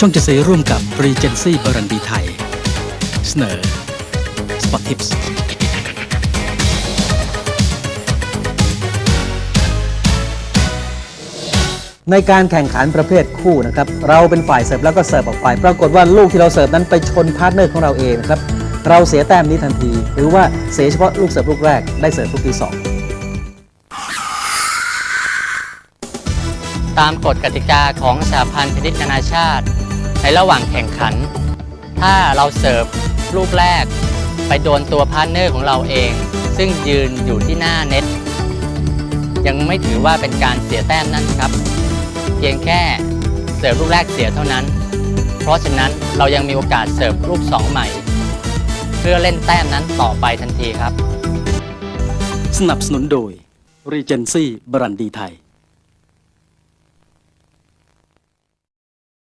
ช่องจะเซร่วมกับ Regency บรันดีไทย เสนอ Spot Tips ในการแข่งขันประเภทคู่นะครับ เราเป็นฝ่ายเสิร์ฟแล้วก็เสิร์ฟออกไป ปรากฏว่าลูกที่เราเสิร์ฟนั้นไปชนพาร์ทเนอร์ของเราเองนะครับ เราเสียแต้มนี้ทันที หรือว่าเสียเฉพาะลูกเสิร์ฟลูกแรก ได้เสิร์ฟลูกที่สอง ตามกฎกติกาของสหพันธ์เทนนิสนานาชาติ ในระหว่างแข่งขัน ถ้าเราเสิร์ฟลูกแรก ไปโดนตัวพาร์เนอร์ของเราเอง ซึ่งยืนอยู่ที่หน้าเน็ต ยังไม่ถือว่าเป็นการเสียแต้มนั้นครับ เพียงแค่เสิร์ฟลูกแรกเสียเท่านั้น เพราะฉะนั้นเรายังมีโอกาสเสิร์ฟลูกสองใหม่ เพื่อเล่นแต้มนั้นต่อไปทันทีครับ สนับสนุนโดย Regency บรันดีไทย